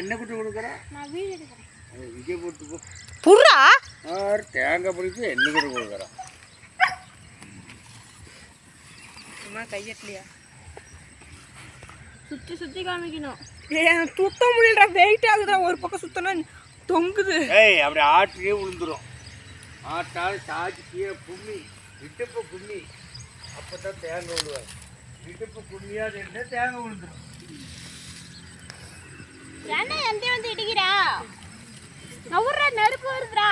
என்ன குட்டி கொடுக்குற? நான் வீடு எடுக்கிறேன். விஜய் போட்டு போ. ஆறு தேங்காய் பிடிச்சி என்ன குட்டி கொடுக்குறான் சும்மா கையட்லையா சுற்றி சுற்றி காமிக்கணும். ஏன் சுத்த முடியலடா வெயிட் ஆகுதுடா. ஒரு பக்கம் சுத்தனா தொங்குது. ஏய் அப்படி ஆட்டிலே விழுந்துரும் ஆட்டால் சாய்ச்சி கீழே கும்மி இடுப்பு கும்மி. அப்போ தான் தேங்காய் விழுவார் இடுப்பு கும்மியாக தேங்காய் விழுந்துரும் ஏன்டா எந்த வந்து இடிக்கிறா? நவுறா நெருப்பு வருதுடா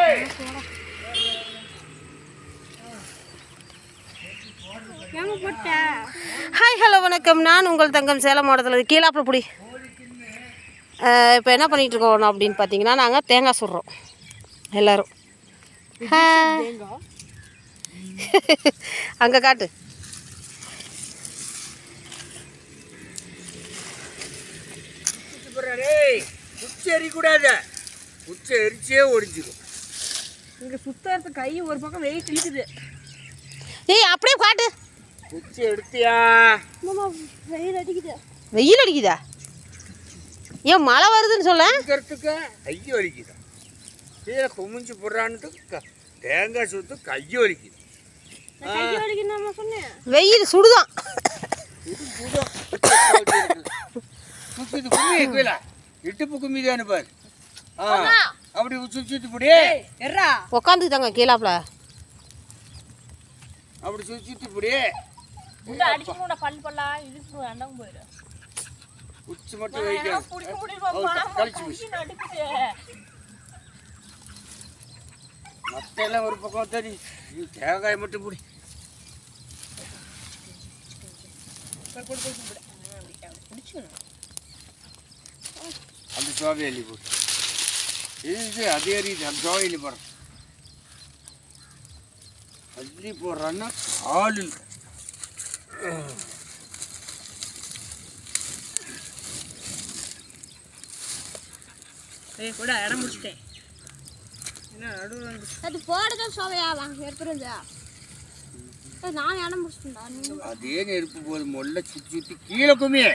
ஏய் ஏங்க போட்ட? ஹாய் ஹலோ வணக்கம். நான் உங்கள் தங்கம் சேலம் மாவட்டத்தில் கீழாப்பில் புடி. இப்போ என்ன பண்ணிகிட்டு இருக்கோம் அப்படின்னு பார்த்தீங்கன்னா நாங்கள் தேங்காய் சுடுறோம். எல்லோரும். அங்கே காட்டு. எறிக்கூடாது குச்சி எரிச்சே ஒடிஞ்சிடும் இங்கே சுத்தறது கை ஒரு பக்கம் வெயிட் இருக்குது ஏய் அப்படியே காட்டு. குச்சி எடுத்தியா? வெயில் அடிக்குது. வெயில் அடிக்குதா? ஏன் மழை வருதுன்னு சொல்ல? இருக்கிறதுக்கு கை வலிக்குது. கீழே குமிஞ்சு போடுறான்ட்டு தேங்காய் சுத்து கையை சொன்னேன் வெயில் சுடுதான். இது புதம் சுத்திட்டு கும்மி கீழே இட்டுப்பு கும்மி தானே பாரு ஆ அப்படி சுத்திட்டு அப்படி சுத்திட்டு இப்படியே அடிக்கணும் பல் பல்லா இதுக்கு வேண்டாம் போயிடு உச்சி மட்டும் வைக்க கழிச்சு போச்சு மத்த எல்லாம் ஒரு பக்கம் தடி நீ தேங்காய் மட்டும் பிடி. அந்த சோவை அள்ளி போடு இது அதே எரியுது அந்த சோவை அள்ளி போடுறேன். அள்ளி போடுறான்னா ஆள் கூட இடம் முடிச்சிட்டேன். என்ன நடுவில் அது போடுதான் சோவையா வாங்க எடுத்துருந்தா நான் இடம் முடிச்சுட்டா அதே நெருப்பு போது மொல்ல சுற்றி சுற்றி கீழே குமியே.